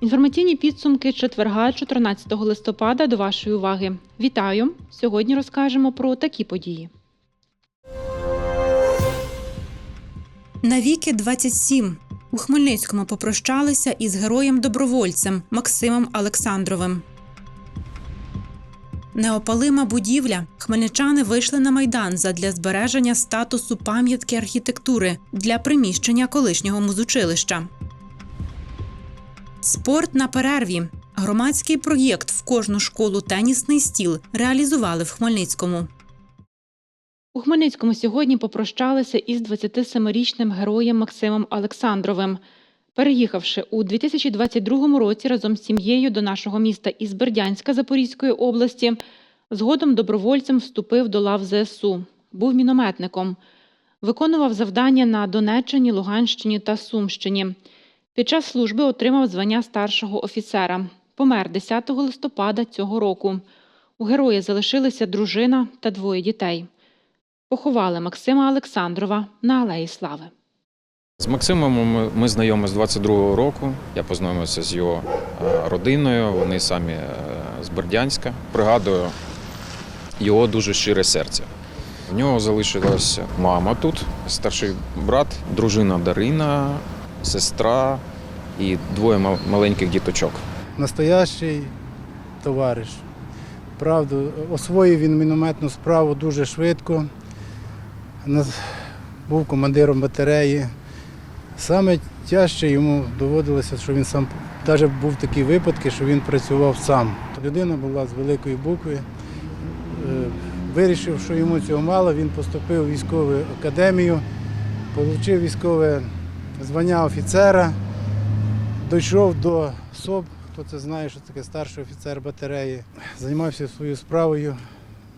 Інформаційні підсумки четверга, 14 листопада, до вашої уваги. Вітаю! Сьогодні розкажемо про такі події. Навіки 27. У Хмельницькому попрощалися із героєм-добровольцем Максимом Олександровим. Неопалима будівля. Хмельничани вийшли на майдан задля збереження статусу пам'ятки архітектури для приміщення колишнього музучилища. Спорт на перерві. Громадський проєкт в кожну школу тенісний стіл реалізували в Хмельницькому. У Хмельницькому сьогодні попрощалися із 27-річним героєм Максимом Олександровим. Переїхавши у 2022 році разом з сім'єю до нашого міста із Бердянська Запорізької області, згодом добровольцем вступив до лав ЗСУ. Був мінометником. Виконував завдання на Донеччині, Луганщині та Сумщині. Під час служби отримав звання старшого офіцера. Помер 10 листопада цього року. У героя залишилися дружина та двоє дітей. Поховали Максима Олександрова на Алеї Слави. З Максимом ми, ми знайомі з 22-го року. Я познайомився з його е, родиною. Вони самі е, з Бердянська. Пригадую його дуже щире серце. В нього залишилась мама тут, старший брат, дружина Дарина, сестра і двоє маленьких діточок. настоящий товариш. Правду, освоїв він мінометну справу дуже швидко. Був командиром батареї. Саме тяжче йому доводилося, що він сам навіть був такі випадки, що він працював сам. Людина була з великої букви. Е, Вирішив, що йому цього мало, він поступив в військову академію, отримав військове звання офіцера, дійшов до СОБ, хто це знає, що таке старший офіцер батареї, займався своєю справою,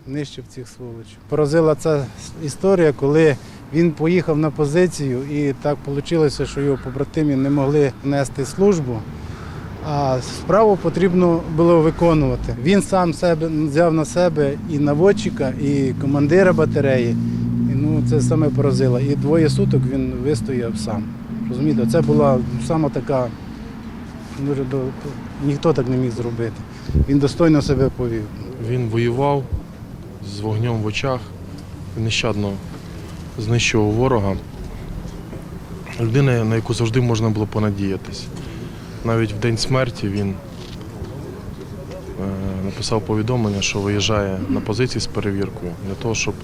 нищив цих сволочів. Поразила ця історія, коли він поїхав на позицію, і так вийшло, що його побратимі не могли нести службу. А справу потрібно було виконувати. Він сам себе взяв на себе і наводчика, і командира батареї. І, ну, це саме поразило. І двоє суток він вистояв сам. Розумієте, це була сама така, ніхто так не міг зробити. Він достойно себе повів. Він воював з вогнем в очах, нещадно знищував ворога. Людина, на яку завжди можна було понадіятись. Навіть в день смерті він е, написав повідомлення, що виїжджає на позиції з перевіркою для того, щоб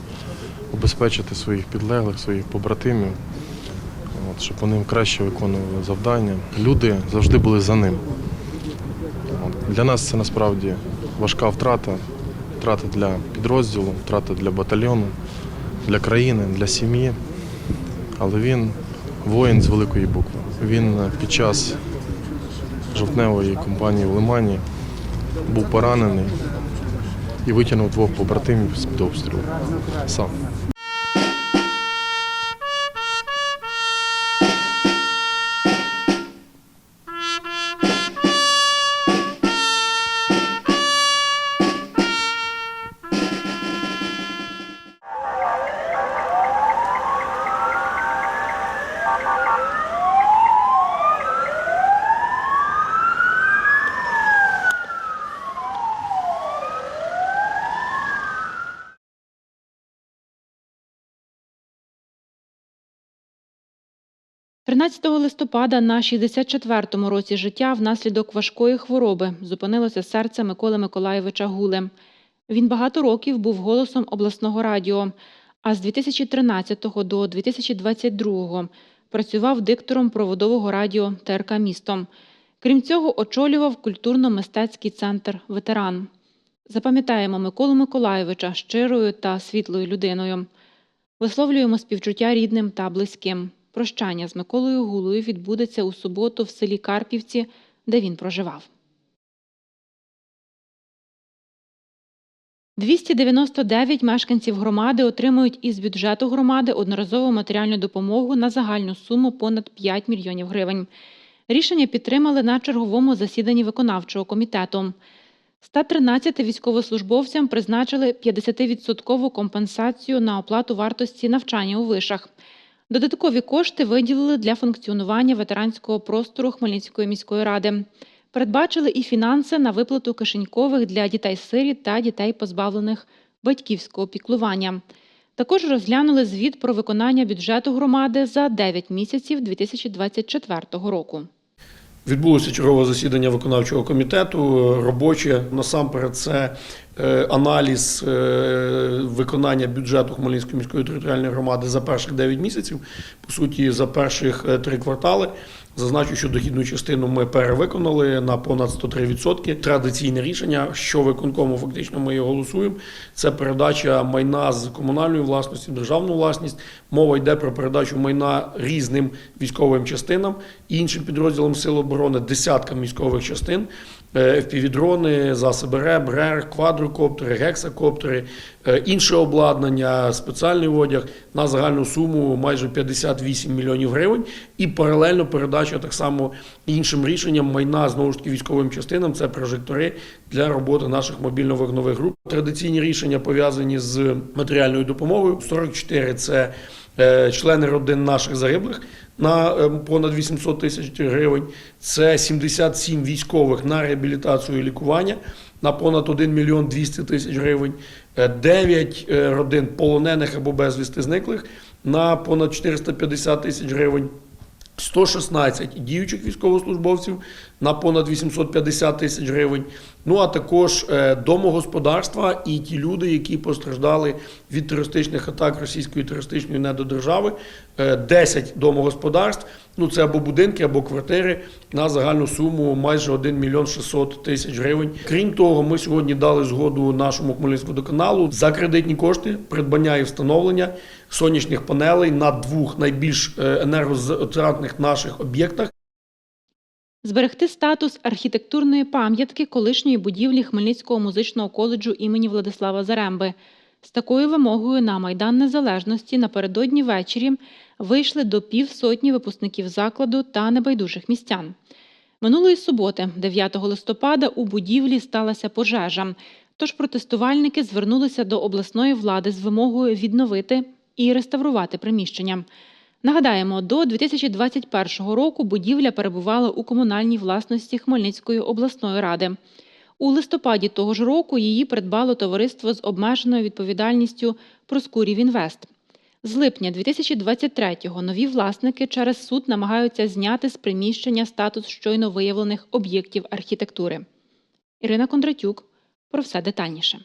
убезпечити своїх підлеглих, своїх побратимів, от, щоб вони краще виконували завдання. Люди завжди були за ним. Для нас це насправді важка втрата, втрата для підрозділу, втрата для батальйону, для країни, для сім'ї. Але він воїн з великої букви. Він під час жовтневої кампанії в Лимані був поранений і витягнув двох побратимів з-під обстрілу сам. – 13 листопада на 64-му році життя внаслідок важкої хвороби зупинилося серце Миколи Миколайовича Гули. Він багато років був голосом обласного радіо, а з 2013 до 2022 працював диктором проводового радіо ТРК «Місто». Крім цього, очолював культурно-мистецький центр «Ветеран». Запам'ятаємо Миколу Миколайовича щирою та світлою людиною. Висловлюємо співчуття рідним та близьким. Прощання з Миколою Гулою відбудеться у суботу в селі Карпівці, де він проживав. 299 мешканців громади отримують із бюджету громади одноразову матеріальну допомогу на загальну суму понад 5 мільйонів гривень. Рішення підтримали на черговому засіданні виконавчого комітету. 113 військовослужбовцям призначили 50% компенсацію на оплату вартості навчання у вишах. Додаткові кошти виділили для функціонування ветеранського простору Хмельницької міської ради. Передбачили і фінанси на виплату кишенькових для дітей-сиріт та дітей, позбавлених батьківського піклування. Також розглянули звіт про виконання бюджету громади за 9 місяців 2024 року. Відбулося чергове засідання виконавчого комітету. Робоче насамперед це е, аналіз е, виконання бюджету Хмельницької міської територіальної громади за перших 9 місяців, по суті, за перших е, три квартали. Зазначу, що дохідну частину ми перевиконали на понад 103%. Традиційне рішення, що виконкому фактично ми голосуємо, це передача майна з комунальної власності в державну власність. Мова йде про передачу майна різним військовим частинам, іншим підрозділам Сил оборони, десяткам військових частин. Е, FPV-дрони, засоби РЕБ, РЕР, квадрокоптери, гексакоптери, е, інше обладнання, спеціальний одяг на загальну суму майже 58 мільйонів гривень. І паралельно передача так само іншим рішенням майна знову ж таки військовим частинам. Це прожектори для роботи наших мобільно-вогнових груп. Традиційні рішення пов'язані з матеріальною допомогою. 44 – це е, члени родин наших загиблих на е, понад 800 тисяч гривень. Це 77 військових на реабілітацію і лікування на понад 1 мільйон 200 тисяч гривень. 9 родин полонених або безвісти зниклих на понад 450 тисяч гривень. 116 діючих військовослужбовців на понад 850 тисяч гривень. Ну а також е, домогосподарства і ті люди, які постраждали від терористичних атак російської терористичної недодержави. Е, 10 домогосподарств. Ну це або будинки, або квартири на загальну суму майже 1 мільйон 600 тисяч гривень. Крім того, ми сьогодні дали згоду нашому Хмельницькому водоканалу за кредитні кошти, придбання і встановлення сонячних панелей на двох найбільш е, енергозатратних наших об'єктах. Зберегти статус архітектурної пам'ятки колишньої будівлі Хмельницького музичного коледжу імені Владислава Заремби. З такою вимогою на Майдан Незалежності напередодні ввечері вийшли до півсотні випускників закладу та небайдужих містян. Минулої суботи, 9 листопада, у будівлі сталася пожежа. Тож протестувальники звернулися до обласної влади з вимогою відновити і реставрувати приміщення. Нагадаємо, до 2021 року будівля перебувала у комунальній власності Хмельницької обласної ради. У листопаді того ж року її придбало товариство з обмеженою відповідальністю Проскурів Інвест. З липня 2023-го нові власники через суд намагаються зняти з приміщення статус щойно виявлених об'єктів архітектури. Ірина Кондратюк про все детальніше.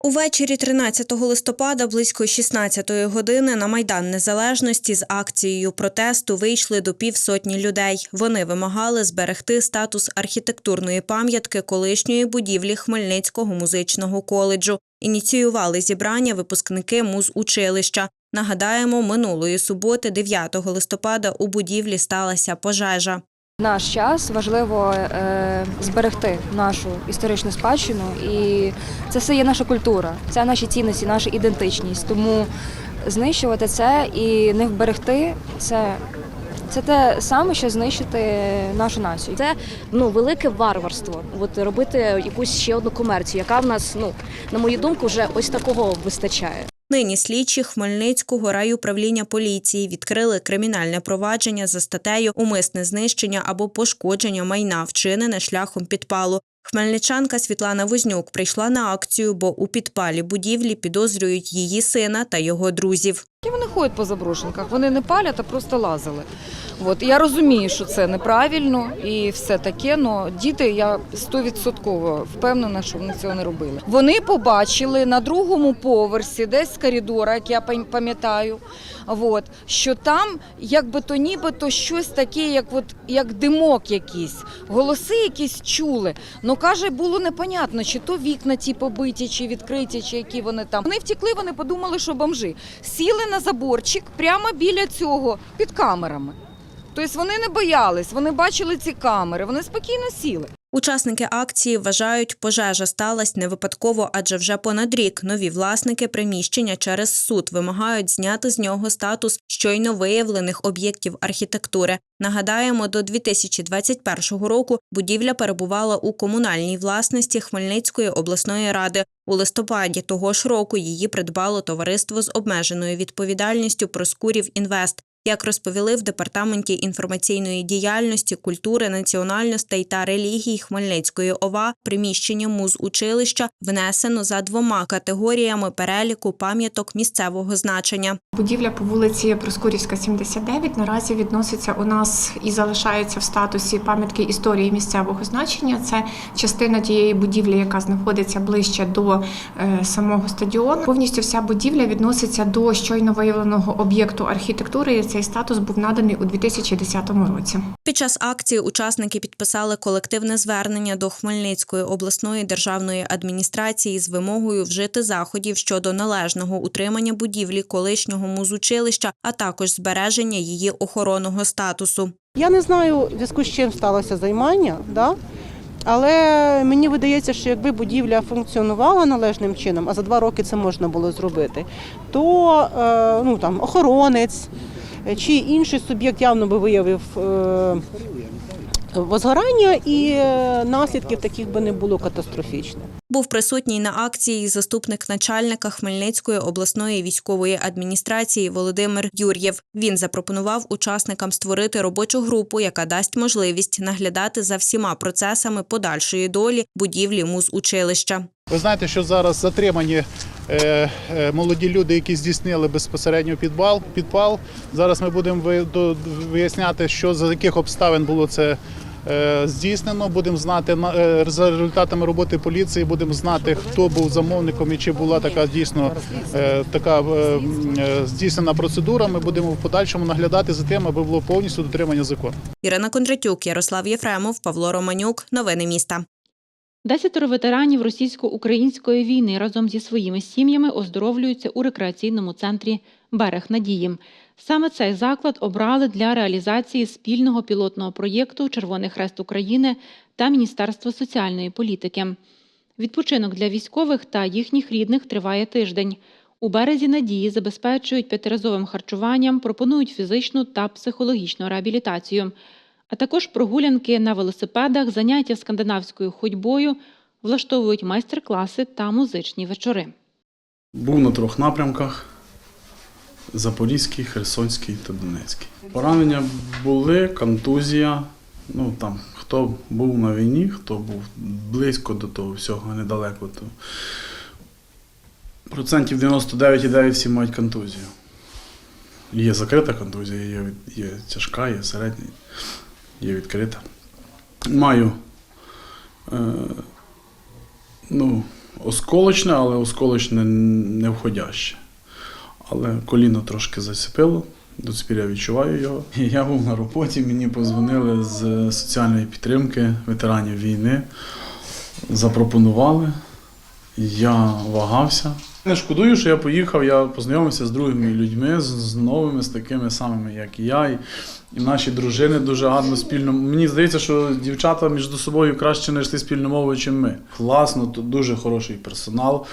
Увечері 13 листопада близько 16-ї години на Майдан Незалежності з акцією протесту вийшли до півсотні людей. Вони вимагали зберегти статус архітектурної пам'ятки колишньої будівлі Хмельницького музичного коледжу. Ініціювали зібрання випускники музучилища. Нагадаємо, минулої суботи, 9 листопада, у будівлі сталася пожежа. Наш час важливо е, зберегти нашу історичну спадщину, і це все є наша культура, це наші цінності, наша ідентичність. Тому знищувати це і не вберегти це. Це те саме, що знищити нашу націю. Це ну велике варварство. От робити якусь ще одну комерцію, яка в нас, ну на мою думку, вже ось такого вистачає. Нині слідчі Хмельницького райуправління поліції відкрили кримінальне провадження за статтею умисне знищення або пошкодження майна, вчинене шляхом підпалу. Хмельничанка Світлана Вознюк прийшла на акцію, бо у підпалі будівлі підозрюють її сина та його друзів. І вони ходять по заброшенках, вони не палять, а просто лазили. От я розумію, що це неправильно і все таке, але діти, я стовідсотково впевнена, що вони цього не робили. Вони побачили на другому поверсі, десь з коридора, як я пам'ятаю, от, що там якби то нібито щось таке, як, от, як димок якийсь, голоси якісь чули. Ну каже, було непонятно, чи то вікна ті побиті, чи відкриті, чи які вони там. Вони втекли, вони подумали, що бомжи. Сіли на заборчик прямо біля цього під камерами. Тобто вони не боялись, вони бачили ці камери, вони спокійно сіли. Учасники акції вважають, пожежа сталася не випадково, адже вже понад рік нові власники приміщення через суд вимагають зняти з нього статус щойно виявлених об'єктів архітектури. Нагадаємо, до 2021 року будівля перебувала у комунальній власності Хмельницької обласної ради. У листопаді того ж року її придбало товариство з обмеженою відповідальністю Проскурів Інвест. Як розповіли в департаменті інформаційної діяльності, культури, національностей та релігій Хмельницької ОВА, приміщення музучилища внесено за двома категоріями переліку пам'яток місцевого значення. Будівля по вулиці Проскурівська, 79 наразі відноситься у нас і залишається в статусі пам'ятки історії місцевого значення. Це частина тієї будівлі, яка знаходиться ближче до е, самого стадіону. Повністю вся будівля відноситься до щойно виявленого об'єкту архітектури. і Цей статус був наданий у 2010 році. Під час акції учасники підписали колективне звернення до Хмельницької обласної державної адміністрації з вимогою вжити заходів щодо належного утримання будівлі колишнього музучилища, а також збереження її охоронного статусу. Я не знаю, в зв'язку з чим сталося займання, да? але мені видається, що якби будівля функціонувала належним чином, а за два роки це можна було зробити, то е, ну, там, охоронець чи інший суб'єкт явно би виявив е, возгорання, і е, наслідків таких би не було катастрофічних. Був присутній на акції заступник начальника Хмельницької обласної військової адміністрації Володимир Юр'єв. Він запропонував учасникам створити робочу групу, яка дасть можливість наглядати за всіма процесами подальшої долі будівлі музучилища. Ви знаєте, що зараз затримані е, е, молоді люди, які здійснили безпосередньо підпал. підпал. Зараз ми будемо ви- виясняти, що за яких обставин було це е, здійснено. Будемо знати на- е, за результатами роботи поліції, будемо знати, хто був замовником і чи була така дійсно е, така е, е, здійснена процедура. Ми будемо в подальшому наглядати за тим, аби було повністю дотримання закону. Ірина Кондратюк, Ярослав Єфремов, Павло Романюк. Новини міста. Десятеро ветеранів російсько-української війни разом зі своїми сім'ями оздоровлюються у рекреаційному центрі Берег Надії. Саме цей заклад обрали для реалізації спільного пілотного проєкту Червоний Хрест України та Міністерство соціальної політики. Відпочинок для військових та їхніх рідних триває тиждень. У березі надії забезпечують п'ятиразовим харчуванням, пропонують фізичну та психологічну реабілітацію, а також прогулянки на велосипедах, заняття скандинавською ходьбою, влаштовують майстер-класи та музичні вечори. Був на трьох напрямках: Запорізький, Херсонський та Донецький. Поранення були, контузія. Ну там хто був на війні, хто був близько до того всього, недалеко, то процентів 99,9 всі мають контузію. Є закрита контузія, є, є тяжка, є середня, є відкрита. Маю е, ну, осколочне, але осколочне не входяще. Але коліно трошки зацепило, до я відчуваю його. Я був на роботі, мені позвонили з соціальної підтримки ветеранів війни, запропонували. Я вагався. Не шкодую, що я поїхав, я познайомився з другими людьми, з, новими, з такими самими, як і я. І, і наші дружини дуже гарно спільно. Мені здається, що дівчата між собою краще знайшли спільну мову, ніж ми. Класно, тут дуже хороший персонал,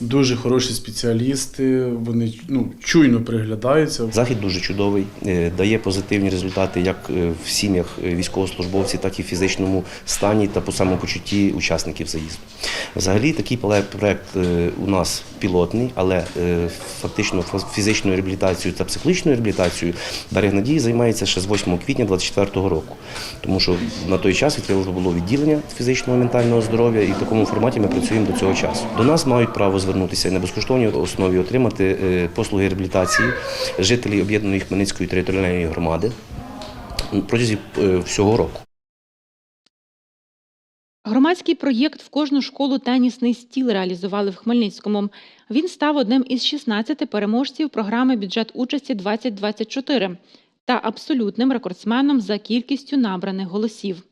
дуже хороші спеціалісти. Вони ну, чуйно приглядаються. Захід дуже чудовий, е, дає позитивні результати як е, в сім'ях е, військовослужбовців, так і в фізичному стані та по самопочутті учасників заїзду. Взагалі такий проект у нас пілотний, але е, фактично фа- фізичною реабілітацією та психологічною реабілітацією Берег Надії займається ще з 8 квітня 2024 року. Тому що на той час відкрило було відділення фізичного ментального здоров'я, і в такому форматі ми працюємо до цього часу. До нас мають право звернутися і на безкоштовній основі отримати е, послуги реабілітації жителі об'єднаної Хмельницької територіальної громади протягом е, всього року. Громадський проєкт в кожну школу тенісний стіл реалізували в Хмельницькому. Він став одним із 16 переможців програми Бюджет участі 2024 та абсолютним рекордсменом за кількістю набраних голосів.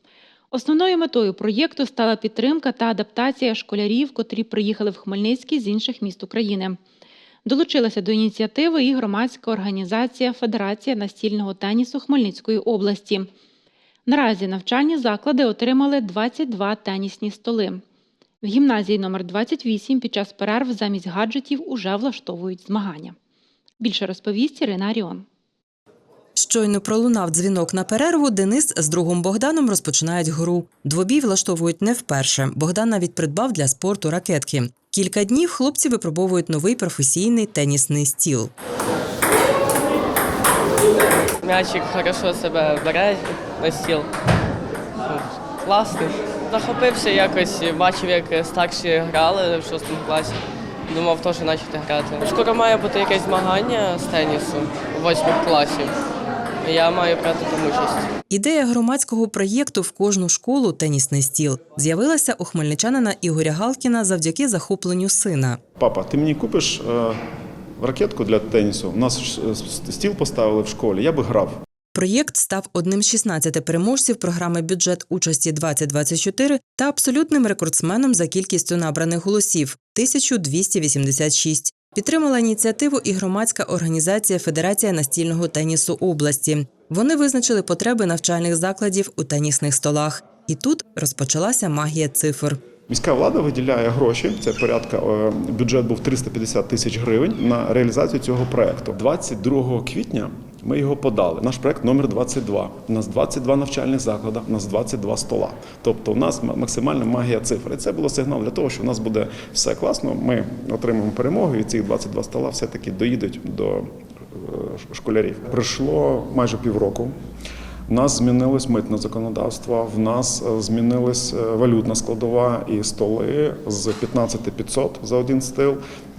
Основною метою проєкту стала підтримка та адаптація школярів, котрі приїхали в Хмельницький з інших міст України. Долучилася до ініціативи і громадська організація Федерація настільного тенісу Хмельницької області. Наразі навчальні заклади отримали 22 тенісні столи. В гімназії номер 28 під час перерв замість гаджетів уже влаштовують змагання. Більше розповість Ірина Аріон. Щойно пролунав дзвінок на перерву. Денис з другом Богданом розпочинають гру. Двобій влаштовують не вперше. Богдан навіть придбав для спорту ракетки. Кілька днів хлопці випробовують новий професійний тенісний стіл. М'ячик хорошо себе бере на стіл. Класний. Захопився якось, бачив, як старші грали в шостому класі. Думав теж почати грати. Скоро має бути якесь змагання з тенісу у восьмих класів. Я маю брати там участь. Ідея громадського проєкту в кожну школу тенісний стіл з'явилася у хмельничанина Ігоря Галкіна завдяки захопленню сина. Папа, ти мені купиш е, ракетку для тенісу? У нас е, стіл поставили в школі, я би грав. Проєкт став одним з 16 переможців програми Бюджет участі 2024 та абсолютним рекордсменом за кількістю набраних голосів 1286. Підтримала ініціативу і громадська організація Федерація настільного тенісу області. Вони визначили потреби навчальних закладів у тенісних столах. І тут розпочалася магія цифр. Міська влада виділяє гроші. Це порядка е, бюджет був 350 тисяч гривень на реалізацію цього проекту. 22 квітня ми його подали. Наш проект номер 22. У нас 22 навчальних заклади, у нас 22 стола. Тобто, у нас максимальна магія цифр. І це було сигнал для того, що у нас буде все класно. Ми отримаємо перемогу, і ці 22 стола все таки доїдуть до е, школярів. Пройшло майже півроку. У нас змінилось митне законодавство, в нас е, змінилась е, валютна складова і столи з 15 500 за один стил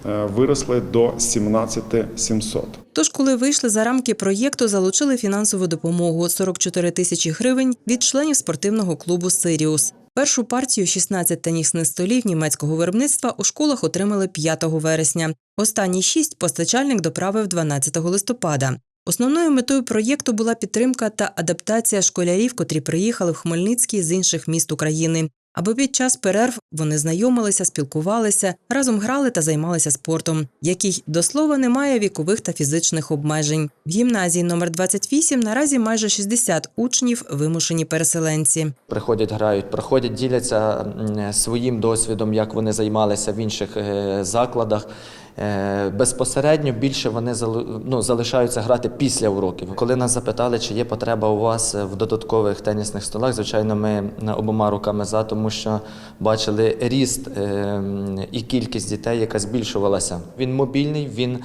виросли до 17 700. Тож, коли вийшли за рамки проєкту, залучили фінансову допомогу 44 тисячі гривень від членів спортивного клубу Сиріус. Першу партію 16 тенісних столів німецького виробництва у школах отримали 5 вересня. Останні шість постачальник доправив 12 листопада. Основною метою проєкту була підтримка та адаптація школярів, котрі приїхали в Хмельницький з інших міст України. Аби під час перерв вони знайомилися, спілкувалися, разом грали та займалися спортом, який до слова не має вікових та фізичних обмежень. В гімназії номер 28 наразі майже 60 учнів вимушені переселенці. Приходять, грають, проходять, діляться своїм досвідом, як вони займалися в інших е, закладах. Е, Безпосередньо більше вони ну, залишаються грати після уроків. Коли нас запитали, чи є потреба у вас в додаткових тенісних столах, звичайно, ми е, обома руками за, тому що бачили ріст е, і кількість дітей, яка збільшувалася. Він мобільний, він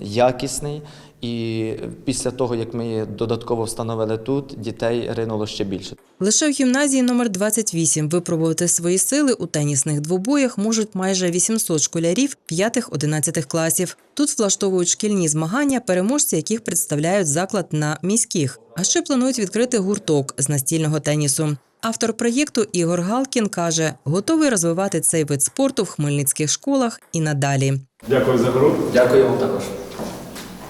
якісний. І після того, як ми додатково встановили тут, дітей ринуло ще більше. Лише в гімназії номер 28 випробувати свої сили у тенісних двобоях можуть майже 800 школярів 5-11 класів. Тут влаштовують шкільні змагання, переможці яких представляють заклад на міських. А ще планують відкрити гурток з настільного тенісу. Автор проєкту Ігор Галкін каже, готовий розвивати цей вид спорту в хмельницьких школах і надалі. Дякую за гру. Дякую вам також.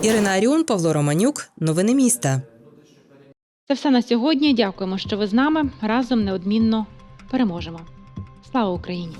Ірина Аріон, Павло Романюк. Новини міста. Це все на сьогодні. Дякуємо, що ви з нами. Разом неодмінно переможемо. Слава Україні!